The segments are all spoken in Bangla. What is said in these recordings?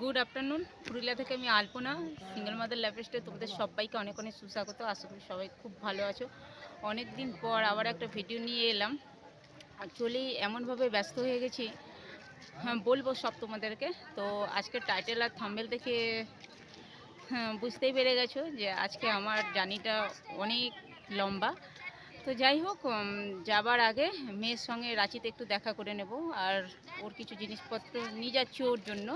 Good afternoon. পুরুলিয়া থেকে আমি আলপনা সিঙ্গেল মাদার ল্যাপেস্টে তোমাদের সবাইকে অনেক অনেক সুস্বাগত। আশা করি সবাই খুব ভালো আছো। অনেক দিন পর আবার একটা ভিডিও নিয়ে এলাম। অ্যাকচুয়ালি এমনভাবে ব্যস্ত হয়ে গেছি। হ্যাঁ বলব সব তোমাদেরকে। তো আজকে টাইটেল আর থাম্বেল দেখে হ্যাঁ বুঝতেই পেরে গেছো যে আজকে আমার জার্নিটা অনেক লম্বা। তো যাই হোক যাবার আগে মেয়ের সঙ্গে রাঁচিতে একটু দেখা করে নেব আর ওর কিছু জিনিসপত্র নিয়ে যাচ্ছি ওর জন্য।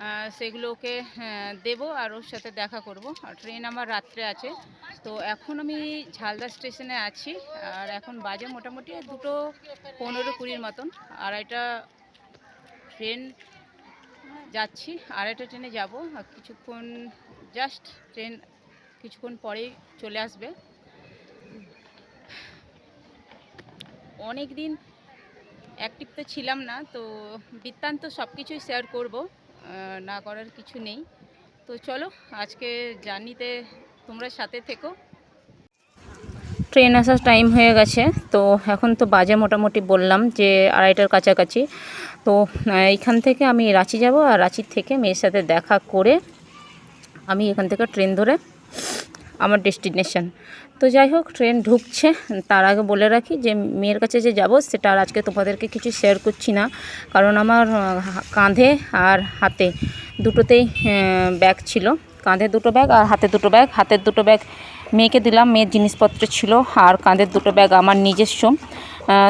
আহ, সেগুলো ওকে হ্যাঁ, দেবো আর ওর সাথে দেখা করব। আর ট্রেন আমার রাত্রে আছে। তো এখন আমি ঝালদা স্টেশনে আছি আর এখন বাজে মোটামুটি দুটো পনেরো কুড়ির মতন। আড়াইটা ট্রেন যাচ্ছি আড়াইটা ট্রেনে যাব। কিছুক্ষণ জাস্ট ট্রেন কিছুক্ষণ পরেই চলে আসবে। অনেক দিন অ্যাক্টিভ তো ছিলাম না তো বৃত্তান্ত সব কিছুই শেয়ার করব না করার কিছু নেই। তো চলো আজকে জার্নিতে তোমরা সাথে থেকো। ট্রেন আসার টাইম হয়ে গেছে তো এখন তো বাজে মোটামুটি বললাম যে আড়াইটার কাছাকাছি। তো আহ, এইখান থেকে আমি রাঁচি যাব আর রাঁচির থেকে মেয়ের সাথে দেখা করে আমি এখান থেকে ট্রেন ধরে আমার ডেস্টিনেশন। তো যাই হোক, ট্রেন ঢুকছে। তার আগে বলে রাখি যে, মেয়ের কাছে যে যাব, সেটা আর আজকে তোমাদেরকে কিছু শেয়ার করছি না। কারণ আমার কাঁধে আর হাতে দুটোতেই ব্যাগ ছিল। কাঁধে দুটো ব্যাগ আর হাতে দুটো ব্যাগ হাতের দুটো ব্যাগ মেয়েকে দিলাম। মেয়ের জিনিসপত্র ছিল। আর কাঁধের দুটো ব্যাগ আমার নিজস্ব।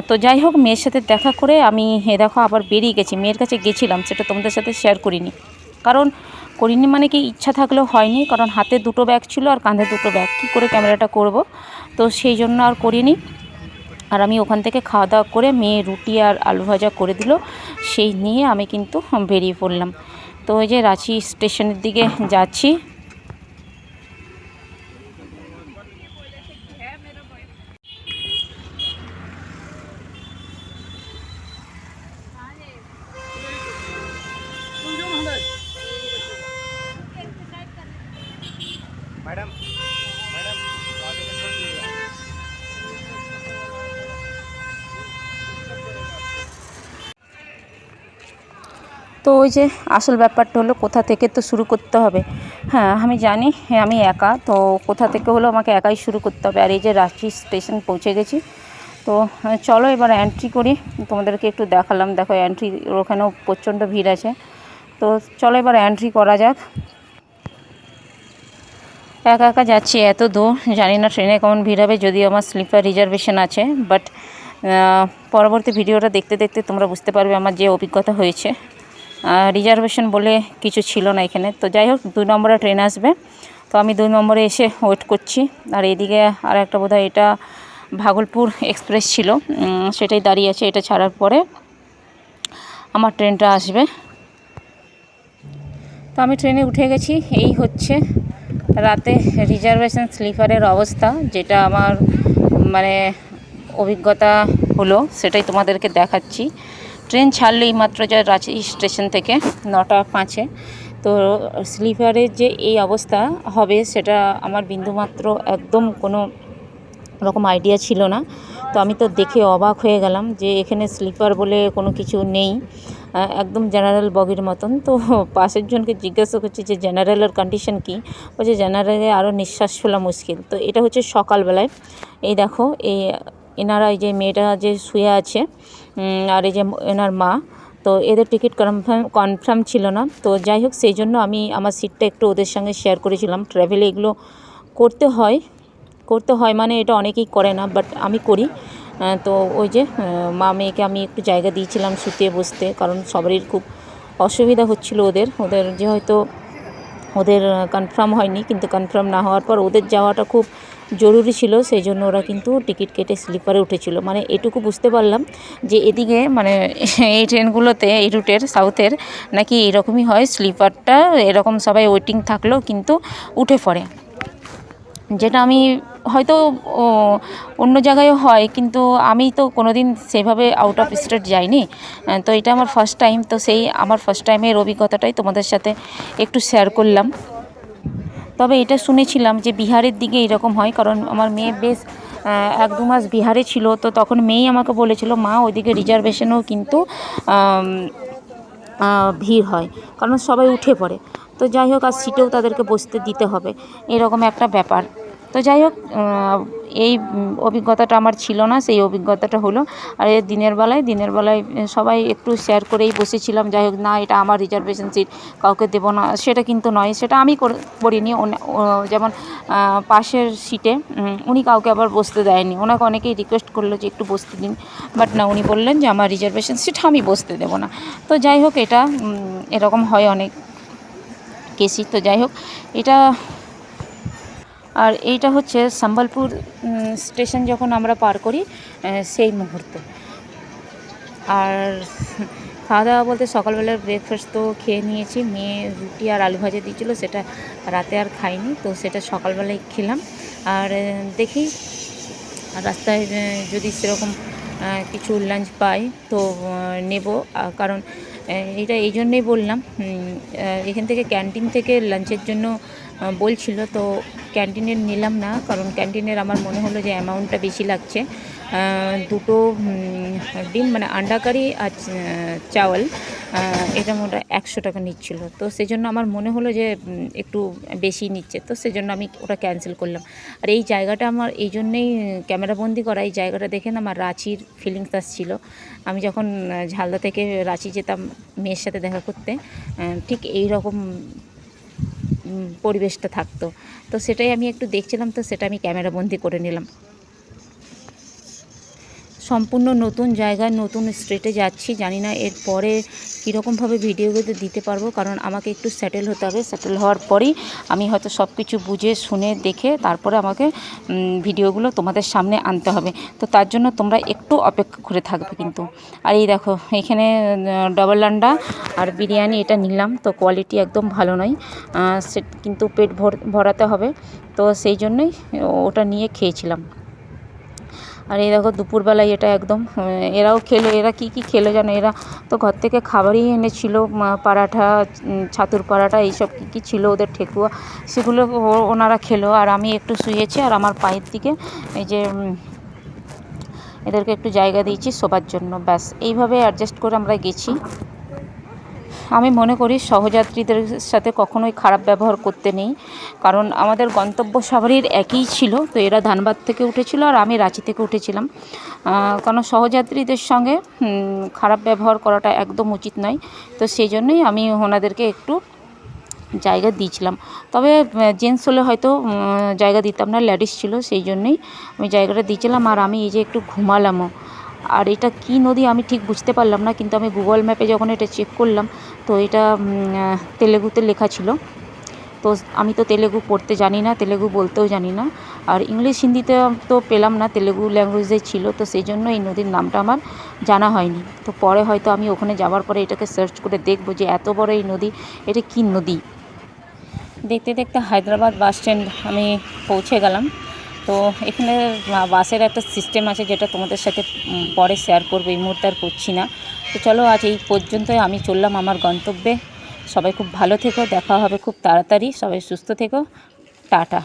তো যাই হোক, মেয়ের সাথে দেখা করে আমি, এ দেখো, আবার বেরিয়ে গেছি। মেয়ের কাছে গেছিলাম। সেটা তোমাদের সাথে শেয়ার করিনি। কারণ করিনি মানে কি ইচ্ছা থাকলেও হয়নি, কারণ হাতে দুটো ব্যাগ ছিল আর কাঁধে দুটো ব্যাগ। কী করে ক্যামেরাটা করব? তো সেই জন্য আর করিনি। আর আমি ওখান থেকে খাওয়া দাওয়া করে মেয়ে রুটি আর আলু ভাজা করে দিল। সেই নিয়ে আমি কিন্তু বেরিয়ে পড়লাম। তো ওই যে রাঁচি স্টেশনের দিকে যাচ্ছি। তো ওই যে আসল ব্যাপারটা হলো কোথা থেকে তো শুরু করতে হবে। হ্যাঁ আমি জানি হ্যাঁ আমি একা, তো কোথা থেকে হলো আমাকে একাই শুরু করতে হবে। আর এই যে রাঁচি স্টেশন পৌঁছে গেছি, তো চলো এবার এন্ট্রি করি। তোমাদেরকে একটু দেখালাম, দেখো এন্ট্রি ওখানেও প্রচণ্ড ভিড় আছে। তো চলো এবার এন্ট্রি করা যাক। একা একা যাচ্ছি এত দূর, জানি না ট্রেনে কেমন ভিড় হবে, যদিও আমার স্লিপার রিজার্ভেশন আছে বাট পরবর্তী ভিডিওটা দেখতে দেখতে তোমরা বুঝতে পারবে আমার যে অভিজ্ঞতা হয়েছে। রিজার্ভেশন বলে কিছু ছিল না এখানে। তো যাই হোক, দুই নম্বরে ট্রেন আসবে। তো আমি দুই নম্বরে এসে ওয়েট করছি। আর এদিকে আর একটা বোধহয় এটা ভাগলপুর এক্সপ্রেস ছিল। সেটাই দাঁড়িয়ে আছে, এটা ছাড়ার পরে আমার ট্রেনটা আসবে। তো আমি ট্রেনে উঠে গেছি। এই হচ্ছে রাতে রিজার্ভেশন স্লিপারের অবস্থা, যেটা আমার মানে অভিজ্ঞতা হলো, সেটাই তোমাদেরকে দেখাচ্ছি। ট্রেন ছাড়লেই মাত্র যায় রাঁচি স্টেশন থেকে, নটা পাঁচে। তো স্লিপারের যে এই অবস্থা হবে, সেটা আমার বিন্দুমাত্র একদম কোনো রকম আইডিয়া ছিল না। তো আমি তো দেখে অবাক হয়ে গেলাম যে এখানে স্লিপার বলে কোনো কিছু নেই একদম জেনারেল বগির মতন। তো পাশের জনকে জিজ্ঞাসা করছি যে জেনারেলের কন্ডিশন কী? বলছে, জেনারেলে আরও নিঃশ্বাস ফেলা মুশকিল। তো এটা হচ্ছে সকালবেলায়। এই দেখো, এই এনারা এই যে মেয়েটা যে শুয়ে আছে আর এই যে এনার মা, তো এদের টিকিট কনফার্ম কনফার্ম ছিল না। তো যাই হোক, সেই জন্য আমি আমার সিটটা একটু ওদের সঙ্গে শেয়ার করেছিলাম। ট্রাভেলে এগুলো করতে হয় করতে হয় মানে এটা অনেকেই করে না বাট আমি করি। তো ওই যে মা মেয়েকে আমি একটু জায়গা দিয়েছিলাম শুতে বসতে, কারণ সবারই খুব অসুবিধা হচ্ছিল ওদের। ওদের যে হয়তো ওদের কনফার্ম হয়নি, কিন্তু কনফার্ম না হওয়ার পর ওদের যাওয়াটা খুব জরুরি ছিল সেই জন্য ওরা কিন্তু টিকিট কেটে স্লিপারে উঠেছিল। মানে এটুকু বুঝতে পারলাম যে এদিকে মানে এই ট্রেনগুলোতে, এই রুটের সাউথের নাকি এরকমই হয়, স্লিপারটা এরকম সবাই ওয়েটিং থাকলেও কিন্তু উঠে পড়ে। যেটা আমি হয়তো অন্য জায়গায় হয়, কিন্তু আমি তো কোনোদিন সেভাবে আউট অফ স্টেট যাইনি। তো এটা আমার ফার্স্ট টাইম তো সেই আমার ফার্স্ট টাইমের অভিজ্ঞতাটাই তোমাদের সাথে একটু শেয়ার করলাম। তবে এটা শুনেছিলাম যে বিহারের দিকে এরকম হয়, কারণ আমার মেয়ে বেশ এক দু মাস বিহারে ছিল, তো তখন মেয়েই আমাকে বলেছিল, মা, ওইদিকে রিজার্ভেশনেও কিন্তু ভিড় হয়, কারণ সবাই উঠে পড়ে। তো যাই হোক, আর সিটেও তাদেরকে বসতে দিতে হবে, এরকম একটা ব্যাপার। তো যাই হোক এই অভিজ্ঞতাটা আমার ছিল না, সেই অভিজ্ঞতাটা হলো। আর দিনের বেলায় দিনের বেলায় সবাই একটু শেয়ার করেই বসেছিলাম, যাই হোক, না, এটা আমার রিজার্ভেশন সিট কাউকে দেবো না, সেটা কিন্তু নয়, সেটা আমি করিনি। যেমন পাশের সিটে উনি কাউকে আবার বসতে দেয়নি। ওনাকে অনেকেই রিকোয়েস্ট করল যে একটু বসতে দিন বাট না, উনি বললেন যে আমার রিজার্ভেশন সিট আমি বসতে দেবো না। তো যাই হোক, এটা এরকম হয় অনেক কেসি তো যাই হোক, এটা আর এইটা হচ্ছে সম্বলপুর স্টেশন যখন আমরা পার করি সেই মুহূর্তে। আর খাওয়া দাওয়া বলতে সকালবেলার ব্রেকফাস্ট তো খেয়ে নিয়েছি, মেয়ে রুটি আর আলু ভাজা দিয়েছিলো, সেটা রাতে আর খাইনি, তো সেটা সকালবেলায় খেলাম। আর দেখি রাস্তায় যদি সেরকম কিছু লাঞ্চ পাই, তো নেব। কারণ এটা এই জন্যেই বললাম এখান থেকে ক্যান্টিন থেকে লাঞ্চের জন্য বলছিল, তো ক্যান্টিনের নিলাম না, কারণ ক্যান্টিনের আমার মনে হলো যে অ্যামাউন্টটা বেশি লাগছে। দুটো ডিম মানে আন্ডা কারি আর চাওয়াল এটা মোটা একশো টাকা নিচ্ছিল। তো সেই জন্য আমার মনে হলো যে একটু বেশি নিচ্ছে। তো সেই জন্য আমি ওটা ক্যান্সেল করলাম। আর এই জায়গাটা আমার, এই জন্যেই ক্যামেরাবন্দি করা, এই জায়গাটা দেখে না আমার রাঁচির ফিলিংস আসছিল। আমি যখন ঝালদা থেকে রাঁচি যেতাম মেয়ের সাথে দেখা করতে ঠিক এই রকম পরিবেশটা থাকতো। তো সেটাই আমি একটু দেখছিলাম তো সেটা আমি ক্যামেরাবন্দি করে নিলাম। সম্পূর্ণ নতুন জায়গায়, নতুন স্ট্রেটে যাচ্ছি। জানি না এরপরে কীরকমভাবে ভিডিওগুলো দিতে পারব, কারণ আমাকে একটু সেটেল হতে হবে। সেটেল হওয়ার পরেই আমি হয়তো সব কিছু বুঝে, শুনে, দেখে তারপরে আমাকে ভিডিওগুলো তোমাদের সামনে আনতে হবে। তো তার জন্য তোমরা একটু অপেক্ষা করে থাকবে কিন্তু। আর এই দেখো, এখানে ডবল আন্ডা আর বিরিয়ানি এটা নিলাম। তো কোয়ালিটি একদম ভালো নয়। সে কিন্তু পেট ভর, ভরাতে হবে। তো সেই জন্যই ওটা নিয়ে খেয়েছিলাম। আর এই দেখো দুপুরবেলায় এটা একদম এরাও খেলো, এরা কি কি খেলো জানো? এরা তো ঘর থেকে খাবারই এনেছিলো পরাঠা ছাতুর পরাঠা, এইসব কী কী ছিল ওদের ঠেকুয়া, সেগুলো ওনারা খেলো। আর আমি একটু শুয়েছি আর আমার পায়ের দিকে এই যে এদেরকে একটু জায়গা দিয়েছি শোবার জন্য, ব্যাস। এইভাবে অ্যাডজাস্ট করে আমরা গেছি। আমি মনে করি সহযাত্রীদের সাথে কখনোই খারাপ ব্যবহার করতে নেই। কারণ আমাদের গন্তব্য সবারই একই ছিল, তো এরা ধানবাদ থেকে উঠেছিল আর আমি রাঁচি থেকে উঠেছিলাম। কারণ সহযাত্রীদের সঙ্গে খারাপ ব্যবহার করাটা একদম উচিত নয়। তো সেই জন্যই আমি ওনাদেরকে একটু জায়গা দিয়েছিলাম। তবে জেন্টস হলে হয়তো জায়গা দিতাম না লেডিস ছিল, সেই জন্যই আমি জায়গাটা দিয়েছিলাম। আর আমি এই যে একটু ঘুমালামও। আর এটা কি নদী আমি ঠিক বুঝতে পারলাম না, কিন্তু আমি গুগল ম্যাপে যখন এটা চেক করলাম, তো এটা তেলেগুতে লেখা ছিল। তো আমি তো তেলেগু পড়তে জানি না, তেলেগু বলতেও জানি না। আর ইংলিশ হিন্দিতে তো পেলাম না, তেলেগু ল্যাঙ্গুয়েজে ছিল, তো সেই জন্য এই নদীর নামটা আমার জানা হয়নি। তো পরে হয়তো আমি ওখানে যাওয়ার পরে এটাকে সার্চ করে দেখব যে এত বড় এই নদী, এটা কী নদী? দেখতে দেখতে হায়দ্রাবাদ বাস স্ট্যান্ড আমি পৌঁছে গেলাম। তো এখানে বাসের একটা সিস্টেম আছে যেটা তোমাদের সাথে পরে শেয়ার করব, এই মুহূর্তে আর করছি না। তো চলো, আজ এই পর্যন্তই আমি চললাম আমার গন্তব্যে। সবাই খুব ভালো থেকো, দেখা হবে খুব তাড়াতাড়ি। সবাই সুস্থ থেকো। টাটা।